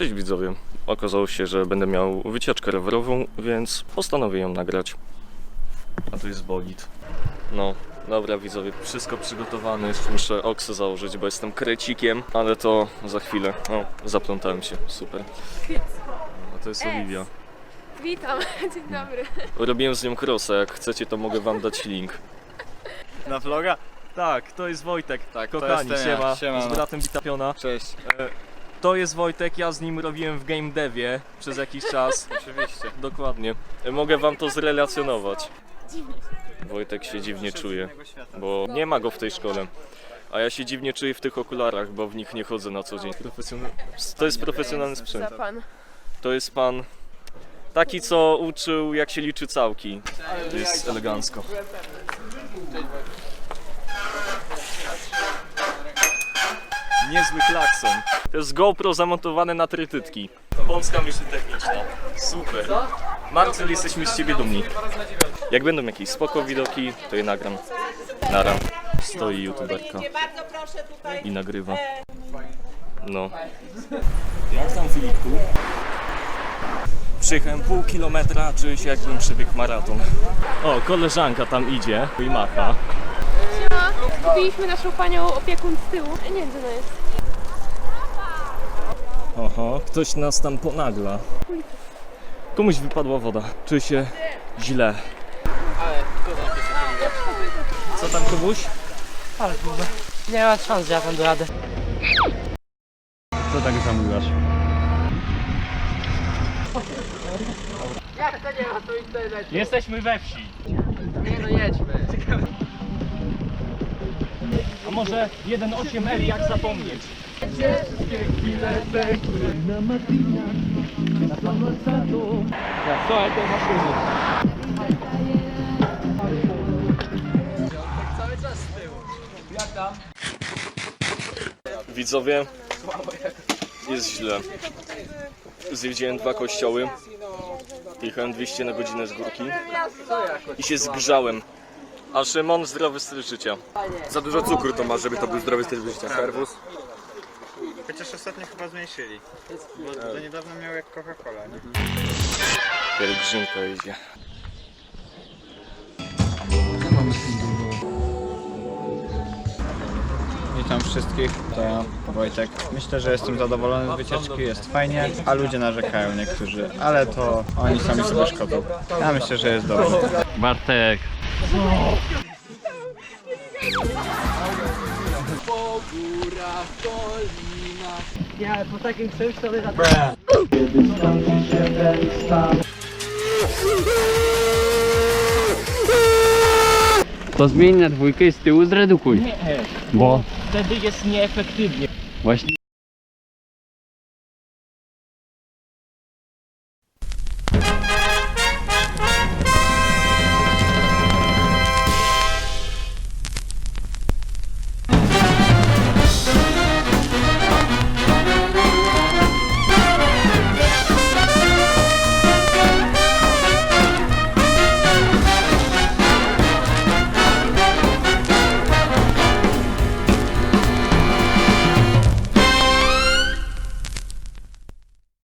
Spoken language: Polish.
Cześć widzowie. Okazało się, że będę miał wycieczkę rowerową, więc postanowię ją nagrać. A tu jest bolid. No, dobra widzowie, wszystko przygotowane, jeszcze muszę oksę założyć, bo jestem krecikiem, ale to za chwilę. O, zaplątałem się, super. A to jest Oliwia. Witam, dzień dobry. Robiłem z nią crossa, jak chcecie to mogę wam dać link. Na vloga? Tak, to jest Wojtek, Tak, to kochani, jestem ja. siema, Siema, z no. bratem Witapiona. Cześć. E, To jest Wojtek, ja z nim robiłem w game devie przez jakiś czas. Oczywiście. Dokładnie. Mogę wam to zrelacjonować. Wojtek się dziwnie czuje, bo nie ma go w tej szkole. A ja się dziwnie czuję w tych okularach, bo w nich nie chodzę na co dzień. To jest profesjonalny sprzęt. Za pan. To jest pan taki, co uczył jak się liczy całki. To jest elegancko. Niezły klakson. To jest GoPro zamontowane na trytytki. Polska myśl techniczna. Super. Marcel, jesteśmy z ciebie dumni. Jak będą jakieś spoko widoki, to je nagram. Nara. Stoi youtuberka i nagrywa. No. Jak tam Filipku? Przyjechałem pół kilometra, czuję się jakbym przebiegł maraton. O, koleżanka tam idzie i macha. Kupiliśmy naszą panią opiekun z tyłu. Nie wiem, gdzie ona jest. Oho, ktoś nas tam ponagla. Komuś wypadła woda. Czuję się źle. Co tam Kubuś? Nie ma szans, że ja tam dojadę. Co tak zamulasz? Jesteśmy we wsi. Nie no jedźmy. A może 1.8L jak zapomnieć? Słuchaj, tej maszyny. Widzowie, jest źle. Zwiedziłem dwa kościoły. Jechałem 200 na godzinę z górki i się zgrzałem. A Szymon zdrowy styl życia. Za dużo cukru to masz, żeby to był zdrowy styl życia. Serwus. Chociaż ostatnio chyba zmniejszyli. Bo do niedawna miał jak Coca-Cola, nie? Pielgrzymka idzie. Witam wszystkich, to ja, Wojtek. Myślę, że jestem zadowolony z wycieczki, jest fajnie, a ludzie narzekają niektórzy, ale to oni sami sobie szkodzą. Ja myślę, że jest dobrze. Bartek. Ja po takim czymś to To zmień na dwójkę i z tyłu zredukuj. Nie, Bo wtedy jest nieefektywnie. właśnie